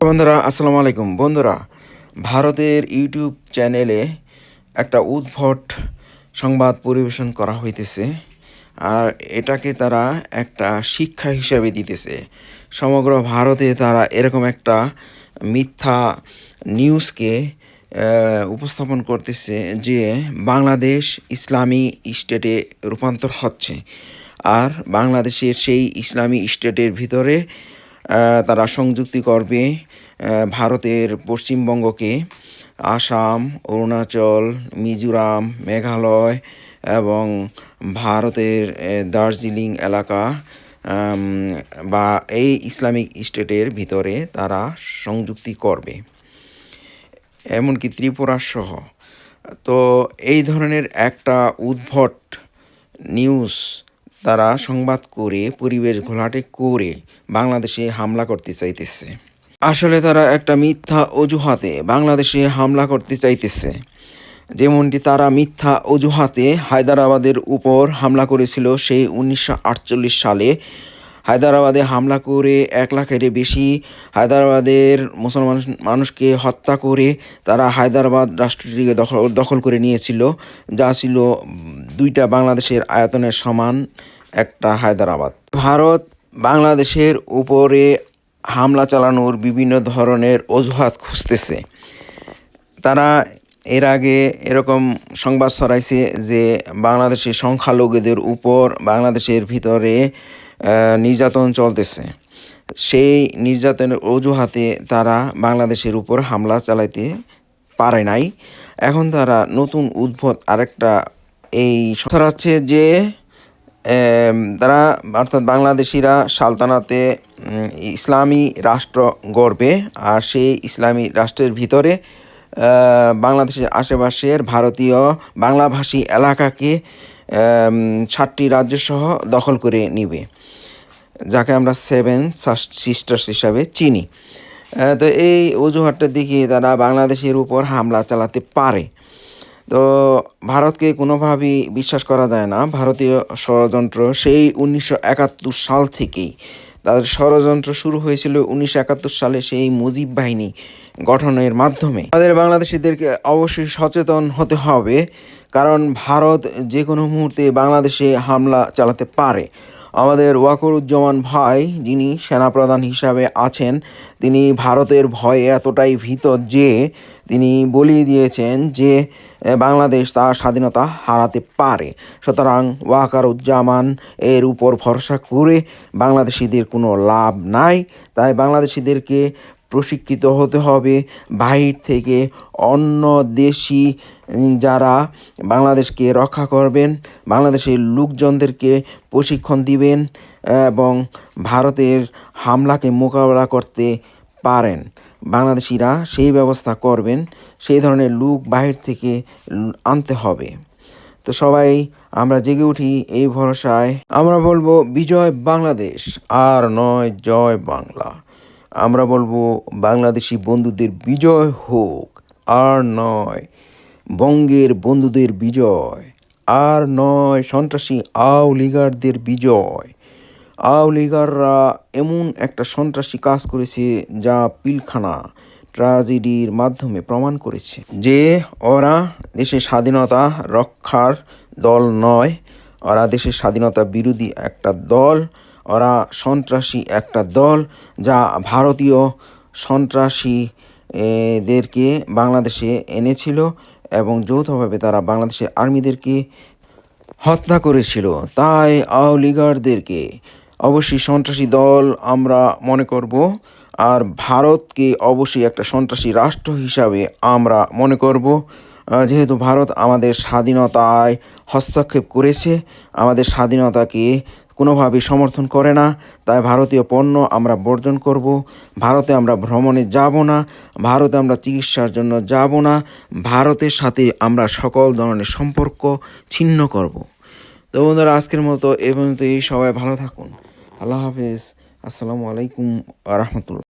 বন্ধুরা, আসসালামু আলাইকুম। বন্ধুরা, ভারতের ইউটিউব চ্যানেলে একটা উদ্ভট সংবাদ পরিবেশন করা হইতেছে, আর এটাকে তারা একটা শিক্ষা হিসাবে দিতেছে। সমগ্র ভারতে তারা এরকম একটা মিথ্যা নিউজকে উপস্থাপন করতেছে যে বাংলাদেশ ইসলামী স্টেটে রূপান্তর হচ্ছে, আর বাংলাদেশের সেই ইসলামী স্টেটের ভিতরে তারা সংযুক্তি করবে ভারতের পশ্চিমবঙ্গকে। আসাম, অরুণাচল, মিজোরাম, মেঘালয় এবং ভারতের দার্জিলিং এলাকা বা এই ইসলামিক স্টেটের ভিতরে তারা সংযুক্তি করবে। এমনকি ত্রিপুরা সহ। তো এই ধরনের একটা উদ্ভট নিউজ তারা সংবাদ করে, পরিবেশ ঘোলাটে করে বাংলাদেশে হামলা করতে চাইতেছে। আসলে তারা একটা মিথ্যা অজুহাতে বাংলাদেশে হামলা করতে চাইতেছে। যেমনটি তারা মিথ্যা অজুহাতে হায়দ্রাবাদের উপর হামলা করেছিল সেই উনিশশো আটচল্লিশ সালে। হায়দ্রাবাদে হামলা করে এক লাখের বেশি হায়দ্রাবাদের মুসলমান মানুষকে হত্যা করে তারা হায়দ্রাবাদ রাষ্ট্রটিকে দখল দখল করে নিয়েছিল। যা ছিল দুইটা বাংলাদেশের আয়তনের সমান একটা হায়দ্রাবাদ। ভারত বাংলাদেশের উপরে হামলা চালানোর বিভিন্ন ধরনের অজুহাত খুঁজতেছে। তারা এর আগে এরকম সংবাদ ছড়াইছে যে বাংলাদেশের সংখ্যালঘুদের উপর বাংলাদেশের ভিতরে নির্যাতন চলতেছে। সেই নির্যাতনের অজুহাতে তারা বাংলাদেশের উপর হামলা চালাইতে পারে নাই। এখন তারা নতুন উদ্ভট আরেকটা এই ছড়াচ্ছে যে তারা, অর্থাৎ বাংলাদেশিরা সালতানাতে ইসলামী রাষ্ট্র গড়বে, আর সেই ইসলামী রাষ্ট্রের ভিতরে বাংলাদেশের আশেপাশের ভারতীয় বাংলাভাষী এলাকাকে সাতটি রাজ্যসহ দখল করে নিবে, যাকে আমরা সেভেন সিস্টার্স হিসাবে চিনি। তো এই অজুহাতটা দেখিয়ে তারা বাংলাদেশের উপর হামলা চালাতে পারে। তো ভারতকে কোনোভাবেই বিশ্বাস করা যায় না। ভারতীয় ষড়যন্ত্র সেই উনিশশো একাত্তর সাল থেকেই। তাদের ষড়যন্ত্র শুরু হয়েছিল উনিশশো একাত্তর সালে সেই মুজিব বাহিনী গঠনের মাধ্যমে। তাদের বাংলাদেশিদেরকে অবশ্যই সচেতন হতে হবে, কারণ ভারত যে কোনো মুহূর্তে বাংলাদেশে হামলা চালাতে পারে। আমাদের ওয়াকরুজ্জামান ভাই যিনি সেনাপ্রধান হিসাবে আছেন, তিনি ভারতের ভয়ে এতটাই ভীত যে তিনি বলিয়ে দিয়েছেন যে বাংলাদেশ তার স্বাধীনতা হারাতে পারে। সুতরাং ওয়াকারুজ্জামান এর উপর ভরসা করে বাংলাদেশিদের কোনো লাভ নাই। তাই বাংলাদেশিদেরকে প্রশিক্ষিত হতে হবে। বাহির থেকে অন্য দেশি যারা বাংলাদেশকে রক্ষা করবেন, বাংলাদেশের লোকজনদেরকে প্রশিক্ষণ দিবেন এবং ভারতের হামলাকে মোকাবেলা করতে পারেন। বাংলাদেশিরা সেই ব্যবস্থা করবেন, সেই ধরনের লোক বাহির থেকে আনতে হবে। তো সবাই, আমরা জেগে উঠি এই ভরসায়। আমরা বলব, বিজয় বাংলাদেশ, আর নয় জয় বাংলা। আমরা বলব বাংলাদেশি বন্ধুদের বিজয় হোক, আর নয় বঙ্গের বন্ধুদের বিজয়, আর নয় সন্ত্রাসী আও লিগারদের বিজয়। আও লিগাররা এমন একটা সন্ত্রাসী কাজ করেছে যা পিলখানা ট্র্যাজেডির মাধ্যমে প্রমাণ করেছে যে ওরা দেশের স্বাধীনতা রক্ষার দল নয়, ওরা দেশের স্বাধীনতা বিরোধী একটা দল ওরা সন্ত্রাসী একটা দল যা ভারতীয় সন্ত্রাসী এদেরকে বাংলাদেশে এনেছিল এবং যৌথভাবে তারা বাংলাদেশের আর্মিদেরকে হত্যা করেছিল। তাই আওলিগারদেরকে অবশ্যই সন্ত্রাসী দল আমরা মনে করব। আর ভারতকে অবশ্যই একটা সন্ত্রাসী রাষ্ট্র হিসাবে আমরা মনে করব। যেহেতু ভারত আমাদের স্বাধীনতায় হস্তক্ষেপ করেছে, আমাদের স্বাধীনতাকে কোনোভাবেই সমর্থন করে না। তাই ভারতীয় পণ্য আমরা বর্জন করব। ভারতে আমরা ভ্রমণে যাব না। ভারতে আমরা চিকিৎসার জন্য যাব না। ভারতের সাথে আমরা সকল ধরনের সম্পর্ক ছিন্ন করব। তো বন্ধুরা, আজকের মতো এ পর্যন্ত এই সবাই ভালো থাকুন। আল্লাহ হাফিজ। আসসালামু আলাইকুম রহমতুল্লাহ।